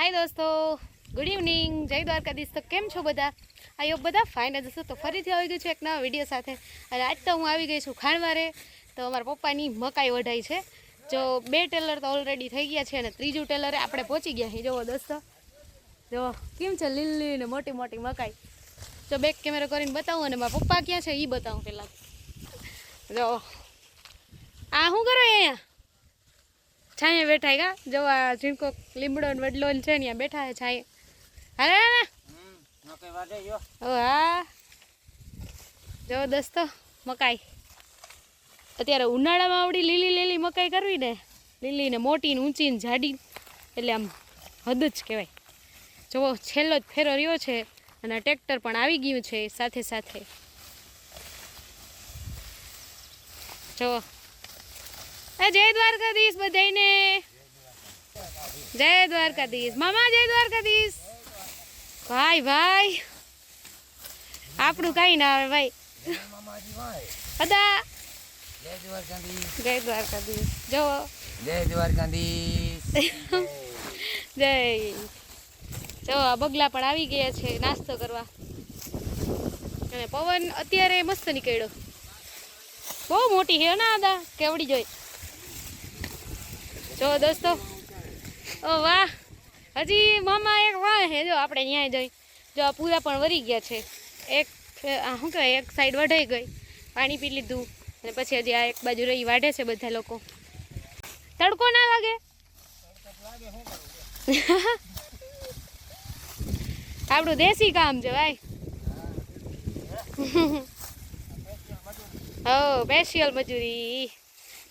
હાય દોસ્તો, good evening, જય દ્વારકાધીશ. તો કેમ છો બધા? આઈ હોપ બધા ફાઇન જ હશો. તો ફરીથી આવી ગયું છું એક નવા વીડિયો સાથે. અને આજ તો હું આવી ગઈ છું ખાણવારે. તો અમારા પપ્પાની મકાઈ વઢાઈ છે. જો બે ટેલર તો ઓલરેડી થઈ ગયા છે અને ત્રીજું ટેલરે આપણે પહોંચી ગયા છીએ. જુઓ દોસ્તો. જો કેમ છે લીલી ને મોટી મોટી મકાઈ? જો બેક કેમેરો કરીને બતાવું અને મારા પપ્પા ક્યાં છે એ બતાવું પહેલાં. જો આ શું કરો અહીંયા? છાંયે બેઠા કા? જો આ ઝીણકો લીમડો ને વડલો ને છે ને બેઠા છે છાંયે. હાલે ને હા જો, દોસ્તો, મકાઈ. અત્યારે ઉનાળામાં આવડી લીલી લીલી મકાઈ કરવી ને લીલી ને મોટી ને ઊંચી ને જાડી એટલે આમ હદ જ કહેવાય. જો છેલ્લો જ ફેરો રહ્યો છે અને ટ્રેક્ટર પણ આવી ગયું છે સાથે સાથે. જો જય દ્વારકાધીશ બધાયને. જય દ્વારકાધીશ. મામા જય દ્વારકાધીશ. ભાઈ ભાઈ. આપણું કઈ ના આવે ભાઈ. બધા જય દ્વારકાધીશ. જય દ્વારકાધીશ. જો જય. દ્વારકાધીશ જય જો બગલા પણ આવી ગયા છે નાસ્તો કરવા. અને પવન અત્યારે મસ્ત નીકળ્યો. બહુ મોટી છે ના અદા? કેવડી જોઈ. જો દોસ્તો, ઓ વાહ, હજી મામા એક વાહ હે જો આપણે ન્યાય જઈ. જો આ પૂરા પણ વરી ગયા છે. એક શું કહેવાય, એક સાઈડ વઢાઈ ગઈ. પાણી પી લીધું અને પછી હજી આ એક બાજુ રહી વાઢે છે બધા લોકો. તડકો ના લાગે? આપણું દેશી કામ છે, ભાઈ. હો સ્પેશિયલ મજૂરી.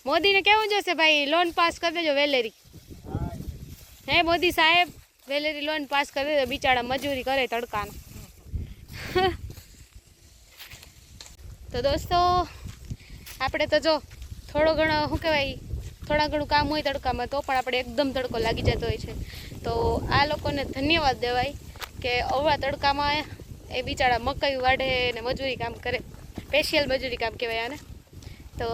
મોદીને કેવું જોશે ભાઈ? લોન પાસ કરી દેજો વેલેરી. હે મોદી સાહેબ? વેલેરી લોન પાસ કરી દેજો. બિચારા મજૂરી કરે તડકાનો. તો દોસ્તો, આપણે તો જો થોડો ઘણો, શું કહેવાય, થોડા ઘણું કામ હોય તડકામાં તો પણ આપણે એકદમ તડકો લાગી જતો હોય છે. તો આ લોકોને ધન્યવાદ દેવાય કે અવળા તડકામાં એ બિચારા મકાઈ વાઢે ને મજૂરી કામ કરે. સ્પેશિયલ મજૂરી કામ કહેવાય આને. તો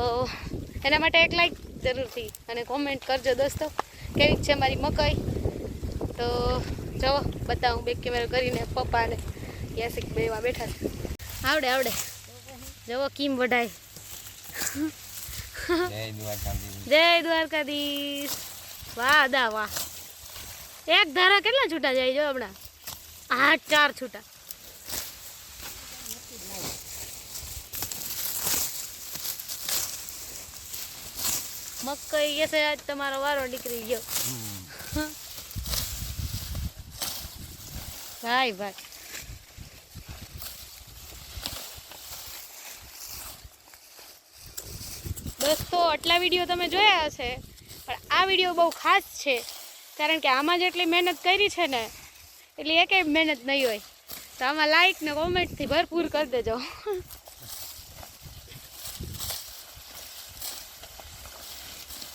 એના માટે એક લાઈક જરૂરથી અને કોમેન્ટ કરજો દોસ્તો. કેવી છે મારી મકાઈ? તો જવો બતાવું બે કેમેરા કરીને પપ્પાને. યાસિક બેમાં બેઠા છે. આવડે આવડે. જવો કીમ વઢાય જય દ્વારકાધીશ. વાહ દા વાહ. એક ધારા કેટલા છૂટા જાય જો હમણાં? આઠ ચાર છૂટા. મકઈ કે છે, આજ તમારો વારો નીકળી ગયો. ભાઈ ભાઈ. દોસ્તો આટલા વીડિયો તમે જોયા હશે, પણ આ વીડિયો બહુ ખાસ છે, કારણ કે આમાં જેટલી મહેનત કરી છે ને, એટલી એકેય મહેનત નહીં હોય. તો આમાં લાઈક ને કોમેન્ટથી ભરપૂર કરી દેજો.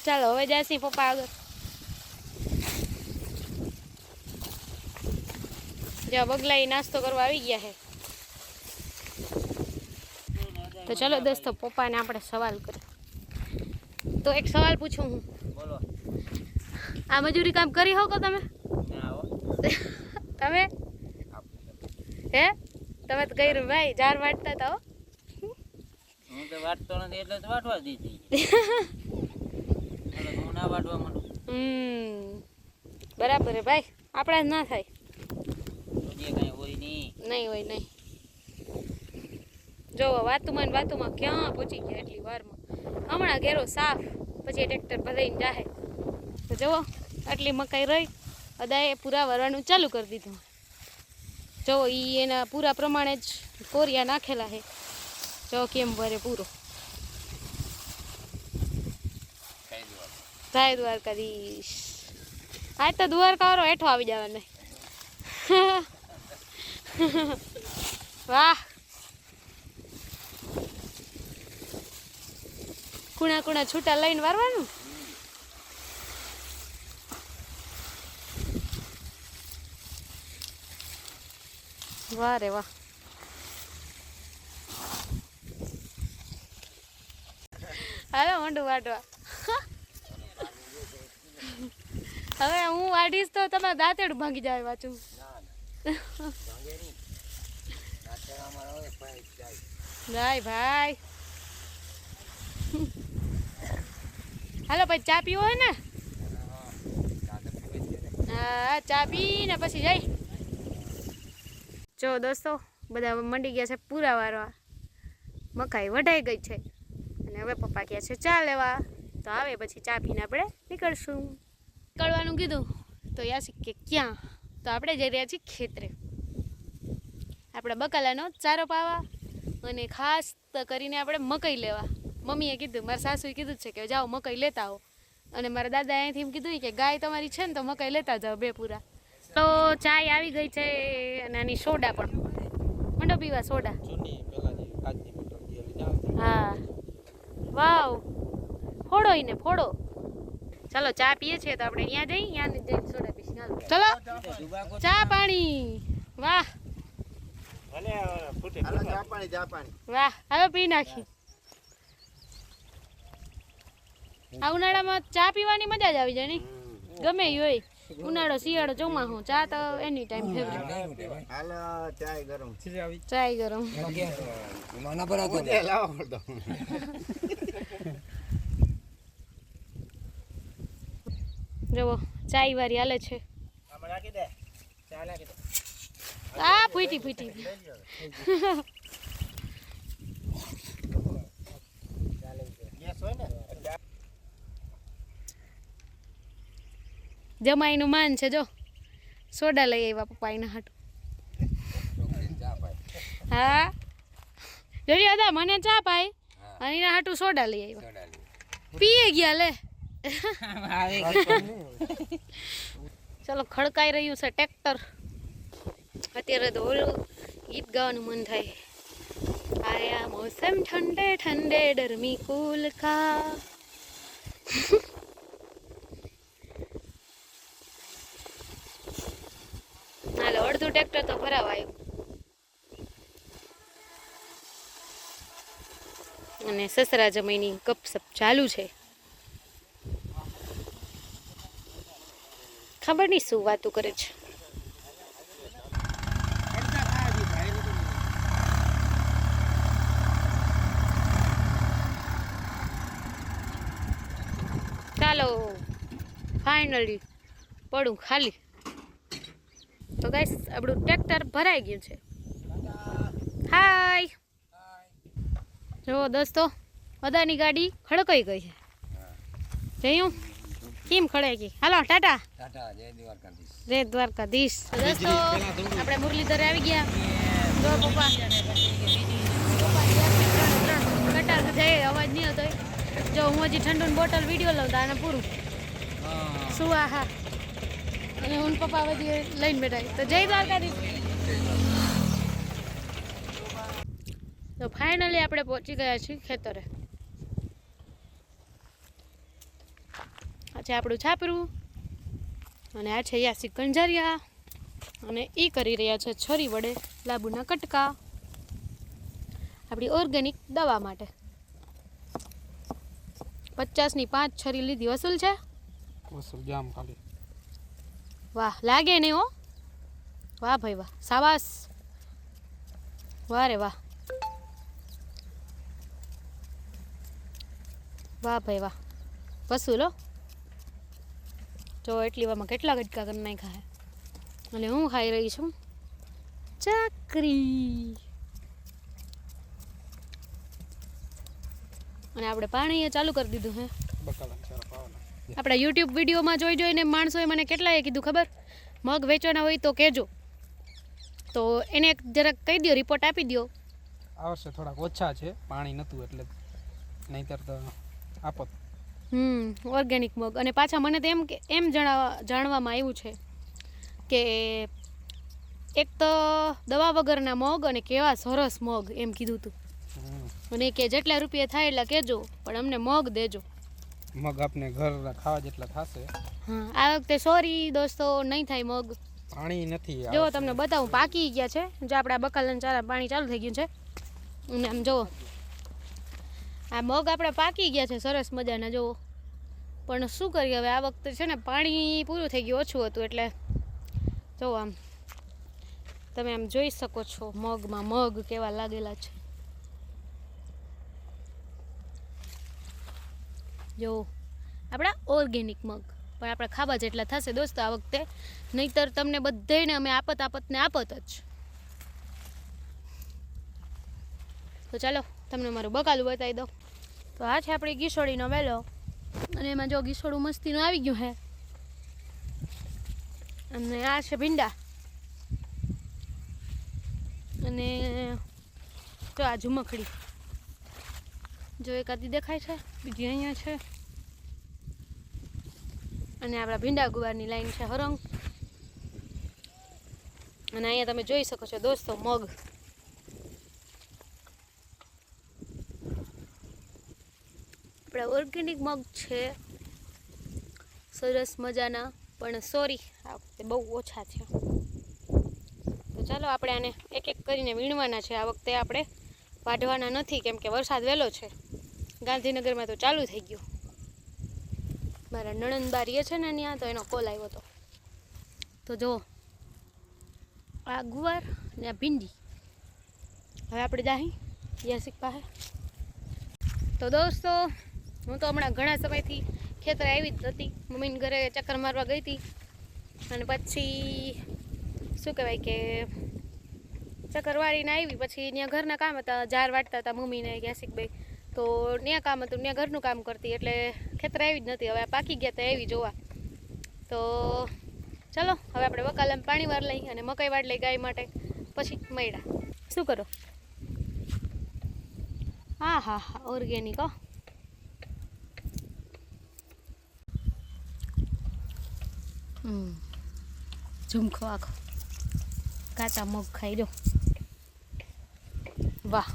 ચાલો હવે જાસી પપ્પા આગળ. જ્યાં બગલા એ નાસ્તો કરવા આવી ગયા છે તો ચલો દોસ્તો પપ્પાને આપણે સવાલ કરીએ. તો એક સવાલ પૂછું હું. બોલો. આ મજૂરી કામ કરી શકો તમે? તમે? હે? તમે તો કર્યું ભાઈ જાર વાટતા હતા હો. હું તો વાટતો નથી એટલે તો વાટવા દીધી. ના વાડવા માંડું. હમ. બરાબર હે ભાઈ આપણા જ ના થાય. જે કાંઈ હોય નહીં. નહીં હોય નહીં. જો વાતુમાં ને વાતુમાં ક્યાં પહોંચી ગયા એટલી વારમાં. હમણાં ઘેરો સાફ પછી ટ્રેક્ટર ભરાઈને જાહે. તો જુઓ આટલી મકાઈ રહી અદાએ પૂરા વરવાનું ચાલુ કરી દીધું. જુઓ એ એના પૂરા પ્રમાણે જ કોરિયા નાખેલા છે. જો કેમ ભરે પૂરો કઈ દો જય દ્વારકાધીશ. આજ તો દ્વારકાવાળો હેઠો આવી જવાનો વાહ. કુણા કુણા છૂટા લઈને વારવાનું? વાહ રે વાહ. હાલો, મોઢું વાટવા હવે હું વાઢીશ તો તમારે દાંતેડું ભાંગી જાય વાંચું ભાઈ ભાઈ. હાલો પછી ચા પીવો હોય ને? હા, ચા પીને પછી જઈ. જો દોસ્તો, બધા મંડી ગયા છે પૂરા વારવા. મકાઈ વઢાઈ ગઈ છે. અને હવે પપ્પા કહે છે ચા લેવા. તો આવે પછી ચા પીને આપણે નીકળશું. નીકળવાનું કીધું તો યાસી કે ક્યાં? તો આપણે જઈ રહ્યા છીએ ખેતરે. આપણા બકાલાનો ચારો પાવા અને ખાસ તો કરીને આપણે મકાઈ લેવા. મમ્મીએ કીધું મારા સાસુએ કીધું છે કે જાઓ મકાઈ લેતા આવો. અને મારા દાદા અહીંયાથી એમ કીધું કે ગાય તમારી છે ને તો મકાઈ લેતા જાઓ બે પૂરા. તો ચાય આવી ગઈ છે અને આની સોડા પણ. મંડો પીવા સોડા. હા. વાવ. ફોડો ઈને ફોડો. ચાલો ચા પીએ છીએ તો આપણે ત્યાં જઈ ત્યાં જઈને સોડા પીશું. ચાલો. ચા પાણી. વાહ. હાલો ચા પાણી ચા પાણી. વાહ હાલો પી નાખી આ ઉનાળામાં ચા પીવાની મજા જ આવી જાય ને? ગમે એ હોય. ઉનાળો શિયાળો ચોમાસું ચા તો એની ટાઈમ ફેવરેટ હાલો ચાય ગરમ. ચાય ગરમ. ઉદે લાવો પડતો. જુઓ ચાય વારી હાલે છે. આ ફૂટી ફૂટી. જમાઈનું માન છે જો. સોડા લઈ આવ્યા પપ્પા એના હાટું. હા. જોડી હતા મને ચા પાય અને એના હાટું સોડા લઈ આવ્યા. પીએ ગયા લે. ચલો ખડકાઈ રહ્યું છે ટ્રેક્ટર. અત્યારે તો ઓલું ગીત ગાવાનું મન થાય. આયા મોસમ ઠંડે ઠંડે ડરમી કુલ કા હાલો અડધું ટ્રેક્ટર તો ભરાવાયું. અને સસરા જમીની ગપસપ ચાલુ છે. ખબર નહીં શું વાતું કરે છે? ચાલો ફાઇનલી પડું ખાલી. તો ગાઈસ આપણું ટ્રેક્ટર ભરાઈ ગયું છે. હાય જો દોસ્તો, બધાની ગાડી ખડકાઈ ગઈ છે. જયું કેમ ખડે કે? હાલો ટાટા. જય દ્વારકાધીશ. તો દોસ્તો આપણે મુરલીધરે આવી ગયા. જો પપ્પા. કટાર જાય અવાજ નહીં હતો જો હું હજી ઠંડુની બોટલ વીડિયો લઉં તાને પૂરું. શું આ હા અને હું પપ્પા બધી લઈને બેઠા તો જય દ્વારકાધીશ. તો ફાઇનલી આપણે પહોંચી ગયા છીએ ખેતરે. આ છે આપણું છાપરું. અને આ છે યાસી કંજારિયા. અને એ કરી રહ્યા છે છરી વડે લાંબુના કટકા. આપણી ઓર્ગેનિક દવા માટે. પચાસની પાંચ છરી લીધી વસૂલ છે. વસૂલ જામ ખાલી. વાહ લાગે નહીં હો. વાહ ભાઈ વાહ સાવાસ વાહ રે વાહ. વાહ ભાઈ વાહ. વસૂલો જો એટલી વારમાં કેટલા ગટકા કરી નાખ્યા હે? અને હું ખાઈ રહી છું ચાકરી. અને આપણે પાણી ચાલુ કરી દીધું હે. આપણા યુટ્યુબ વિડીયોમાં જોઈ જોઈને માણસોએ મને કેટલાએ કીધું ખબર? મગ વેચવાના હોય તો કહેજો. તો એને જરાક કહી દો રિપોર્ટ આપી દો આ વર્ષે થોડાક ઓછા છે પાણી નહોતું એટલે નહીંતર તો આપત હમ ઓર્ગેનિક મગ અને પાછા મને તો એમ કે એમ જણાવવા જાણવામાં આવ્યું છે કે એક તો દવા વગરના મગ અને કેવા સરસ મગ એમ કીધું હતું અને કે જેટલા રૂપિયા થાય એટલા કહેજો પણ અમને મગ દેજો. મગ આપને ઘર ખાવા જેટલા થશે. હા આ વખતે સોરી દોસ્તો નહીં થાય મગ પાણી નથી જો તમને બતાવું પાકી ગયા છે જો આપણા બકાલન ચારા પાણી ચાલુ થઈ ગયું છે. અને આમ જુઓ. આ મગ આપણે પાકી ગયા છે, સરસ મજાના, જુઓ. પણ શું કરીએ હવે? આ વખતે છે ને પાણી પૂરું થઈ ગયું, ઓછું હતું એટલે જો આમ, તમે આમ જોઈ શકો છો, મગમાં મગ કેવા લાગેલા છે. જો, આપણા ઓર્ગેનિક મગ, પણ આપણે ખાવા જેટલા થશે દોસ્તો આ વખતે, નહીતર તમને બધાને અમે આપત આપતને આપત જ. તો ચાલો, તમને મારું બકાલું બતાવી દઉં. તો આ છે આપણી ગીસોડીનો વેલો અને એમાં જો ગીસોડું મસ્તીનું આવી ગયું હે. અને આ છે ભીંડા. અને તો આ ઝુમખડી જો એકાદી દેખાય છે, બીજી અહીંયા છે. અને આપણા ભીંડા ગુવારની લાઈન છે હરંગ. અને અહીંયા તમે જોઈ શકો છો દોસ્તો મગ. આપણા ઓર્ગેનિક મગ છે. સરસ મજાના. પણ સોરી આ વખતે બહુ ઓછા છે તો ચાલો આપણે આને એક એક કરીને વીણવાના છે. આ વખતે આપણે વાઢવાના નથી, કેમ કે વરસાદ વહેલો છે. ગાંધીનગરમાં તો ચાલુ થઈ ગયું. મારા નણંદ બારીએ છે ને ત્યાં, તો એનો કોલ આવ્યો હતો. તો જો આ ગુવાર ને આ ભીંડી. હવે આપણે જાહી યાસિક પાસે. તો દોસ્તો હું તો હમણાં ઘણા સમયથી ખેતરે આવી જ હતી. મમ્મીને ઘરે ચક્કર મારવા ગઈ હતી. અને પછી શું કહેવાય કે ચક્કર વાળીને આવી. પછી ત્યાં ઘરના કામ હતા ઝાર વાટતા હતા મમ્મીને યાસિકભાઈ તો ત્યાં કામ હતું, ત્યાં ઘરનું કામ કરતી. એટલે ખેતરે આવી જ નથી હવે પાકી ગયા તો આવી જોવા. તો ચલો, હવે આપણે વકાલામાં પાણી વાર લઈ અને મકાઈ વાડ લઈ ગાય માટે પછી મળ્યા. શું કરો? હા હા હા, ઓર્ગેનિક, હો. ઝુમખો આખો કાચા મગ ખાઈ દો વાહ.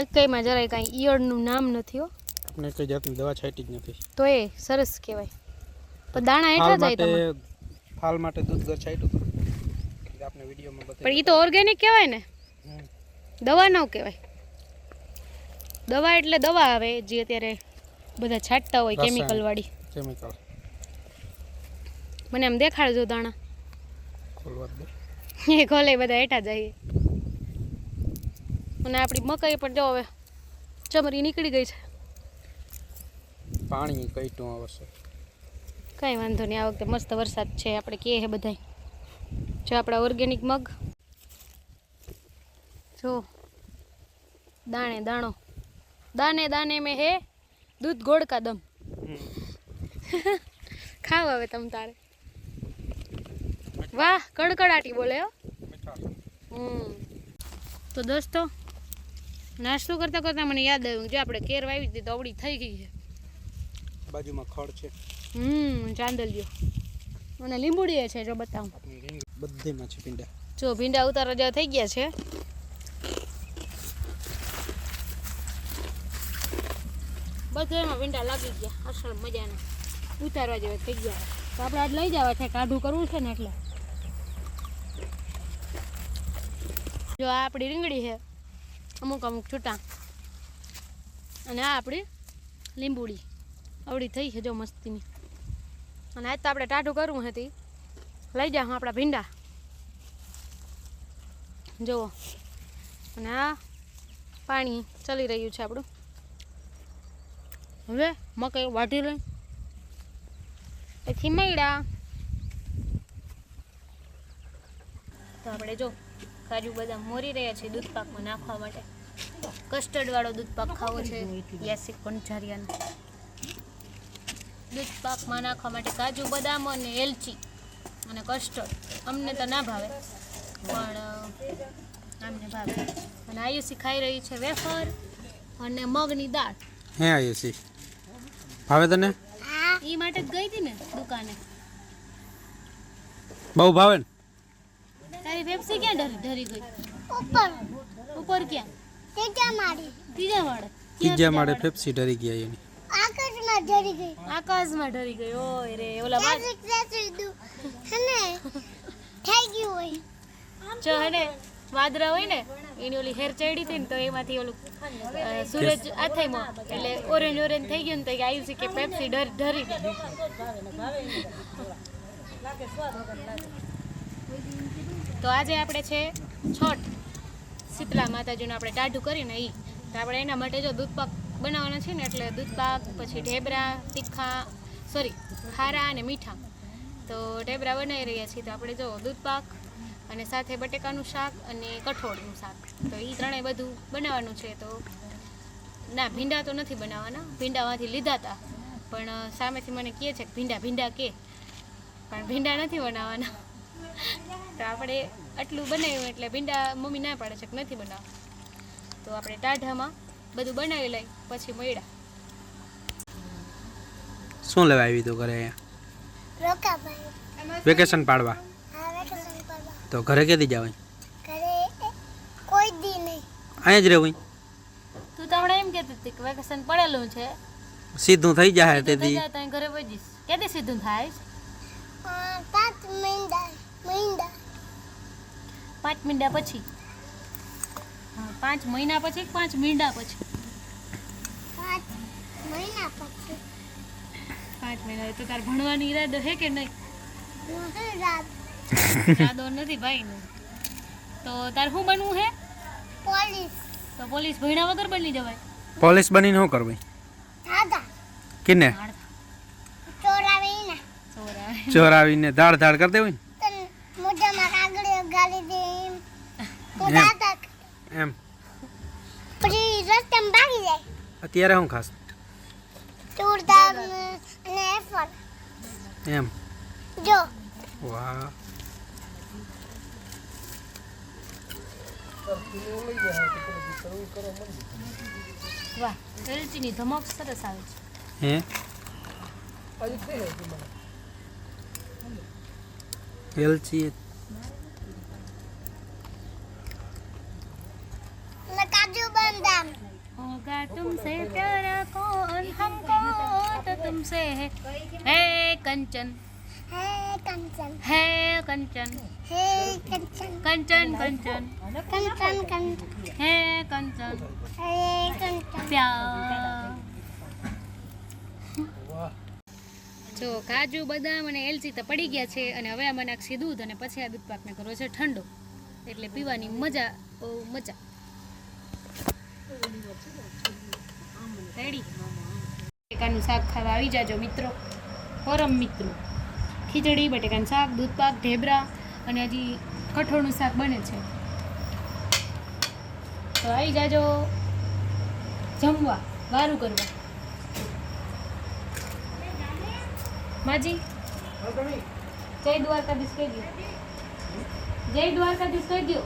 એક કઈમાં જરાય કાંઈ ઈયળનું નામ નથી હો. આપણે કઈ જાતની દવા છાંટી જ નથી. તો એ સરસ કહેવાય. પણ દાણા એટલા જાય માટે ફાલ માટે દૂધ ઘર છાંટ્યું હતું. આપણે વિડીયોમાં પણ બતાવી એ તો ઓર્ગેનિક કહેવાય ને. દવા ન કહેવાય. દવા એટલે દવા આવે જે અત્યારે બધા છાંટતા હોય કેમિકલ વાળી. કેમિકલ મને આમ દેખાડજો દાણા. એ ખોલે બધા હેઠા જાય. અને આપણી મકાઈ પણ જો હવે ચમરી નીકળી ગઈ છે. પાણી કઈટું આવશે કાંઈ વાંધો નહીં આ વખતે મસ્ત વરસાદ છે આપણે કહે છે બધાય. જો આપણા ઓર્ગેનિક મગ. જો દાણે દાણો. દાને દાને મેં હે દૂધ ગોળ કા દમ ખાવ હવે તમ તારે. વાહ કડકડાટી બોલે હમ. તો દોસ્તો નાસ્તો કરતા કરતા મને યાદ આવ્યું જો આપણે કેર વાવી દીધી તો અવળી થઈ ગઈ છે. બાજુમાં ખડ છે. હમ ચાંદલિયો. અને લીંબુડીએ છે જો બતાવું. બધેમાં છે ભીંડા. જો ભીંડા ઉતારવા જેવા થઈ ગયા છે. બધામાં ભીંડા લાગી ગયા અસલ મજાના. ઉતારવા જેવા થઈ ગયા તો આપણે આજ લઈ જવા છે કાઢું કરવું છે ને એટલે. જો આ આપણી રીંગણી છે, અમુક અમુક છૂટા. અને આ આપણી લીંબુડી. આવડી થઈ છે જો મસ્તીની. અને આજ તો આપણે ટાઢું કરવું હતી લઈ જાઉં આપણા ભીંડા. જુઓ. અને આ પાણી ચાલી રહ્યું છે આપણું. હવે મકાઈ વાઢી લઈ. પછી મળ્યા તો આપણે જો કાજુ બદામ મોરી રહ્યા છે દૂધ પાકમાં નાખવા માટે. કસ્ટર્ડ વાળો દૂધ પાક ખાવો છે યાસિક કંઠારિયાનો દૂધ પાકમાં નાખવા માટે કાજુ બદામ અને એલચી અને કસ્ટર્ડ અમને તો ના ભાવે પણ અમને ભાવે. અને આયુષી ખાઈ રહી છે વેફર અને મગની દાળ. હે આયુષી ભાવે તને? એ માટે જ ગઈ હતી ને દુકાને. બહુ ભાવે ને? તારી પેપ્સી ક્યાં ઢરી ધરી ગઈ? ઉપર. ઉપર ક્યાં? ત્રીજા માળે. ત્રીજા માળે. ત્રીજા માળે પેપ્સી ડરી ગયા એની. આકાશમાં જડી ગઈ. આકાશમાં ઢરી ગઈ. ઓય રે ઓલા બાર હને થઈ ગયું હોય. જો હને ને વાદરા હોય ને એની ઓલી હેર ચડી થઈ ને તો એમાંથી ઓલું સૂરજ આથાઈમાં એટલે ઓરેન્જ ઓરેન્જ થઈ ગયું ને તો આવ્યું છે કે પેપ્સી ડર ઢરી ગઈ. તો આજે આપણે છે છઠ. શીતલા માતાજીનું આપણે ટાઢું કરીને એ તો આપણે એના માટે જો દૂધપાક બનાવવાના છે ને, એટલે દૂધપાક પછી ઢેબરા, તીખા સોરી ખારા અને મીઠા. તો ઢેબરા બનાવી રહ્યા છીએ, તો આપણે જો દૂધપાક અને સાથે બટેકાનું શાક અને કઠોળનું શાક. તો એ ત્રણેય બધું બનાવવાનું છે, તો ના, ભીંડા તો નથી બનાવવાના. ભીંડામાંથી લીધા હતા પણ સામેથી મને કહે છે કે ભીંડા ભીંડા કે. પણ ભીંડા નથી બનાવવાના. તો આપણે આટલું બનાવ્યું એટલે ભીંડા મમ્મી ના પાડે છે કે નથી બનાવવા તો આપણે ટાઢામાં બધું બનાવી લઈ પછી મળ્યા. શું લેવા આવી તો ઘરે અહીંયા? વેકેશન પાડવા? આ વેકેશન કરવા તો ઘરે કેદી જવાય? કોઈ દી નહીં. અહીંયા જ રહેવું તું તો હમણાં એમ કહેતી હતી કે વેકેશન પડેલું છે. સીધું થઈ જાય તેથી. ઘરે વજીશ ક્યાંથી સીધું થાય? પાંચ મહિના પાંચ મીંડા પછી. હા પાંચ મહિના પછી પાંચ મીંડા પછી? પાંચ મહિના પછી. પાંચ મહિના તો તાર ભણવાની ઈરાદો હે કે નહીં? ઈરાદો. નથી ભાઈ તો તાર શું બનવું હે પોલીસ. તો પોલીસ ભણ્યા વગર બની જવાય. પોલીસ બનીને શું કરવું? દાદા કિને? ચોરાવીને. ચોરા ચોરાવીને ધાડ ધાડ કરતી હોય તને મોઢામાં કાગળીઓ ગાલી દે એમ હું એમ. દાદા ને એમ. પછી રસ્તામાં ભાગી જાય. અત્યારે હું ખાસ? અને એફર એમ. જો. વાહ. વાહ એલચીની ધમક સરસ આવે છે. હે? એલચી અને કાજુ બદામ होगा तुमसे प्यारा कौन हमको तो तुमसे है है कंचन હે કંચન है कंचन હે કંચન कंचन कंचन કંચન કંચન है कंचन હે કંચન પ્યાર જો કાજુ બદામ અને એલચી તો પડી ગયા છે અને હવે આમાં નાખશે દૂધ અને પછી આ દૂધ પાકને કરવો છે ઠંડો એટલે પીવાની મજા બહુ મજા રેડી બટેકાનું શાક ખાવા આવી જાજો મિત્રો. પરમ મિત્રો. ખીચડી, બટેકાનું શાક, દૂધ પાક, ઢેબરા અને હજી કઠોળનું શાક બને છે. તો આવી જાજો. જમવા, વારું કરવા. માજી. જય દ્વારકાધીશ કહી ગયો જય દ્વારકાધીશ કહી દો